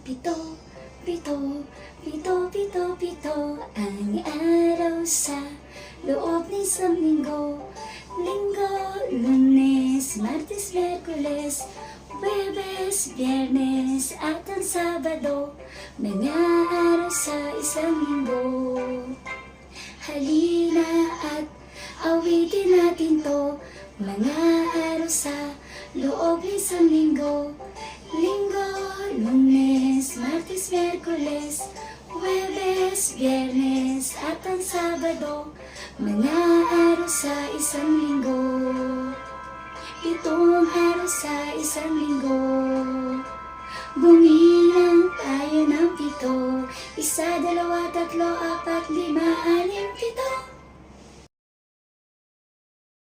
Pito, pito, pito, pito, pito Ang araw sa loob ng isang linggo. Linggo, lunes, martes, merkules Webes, biyernes at ang sabado Mga araw sa isang linggo. Halina at awitin natin to Mga araw sa loob ng isang linggo. Linggo, martes, merkules Huwebes, biyernes at ang sabado Mga araw sa isang linggo. Pitong araw sa isang linggo Bumilang tayo ng pito. Isa, dalawa, tatlo, apat, lima,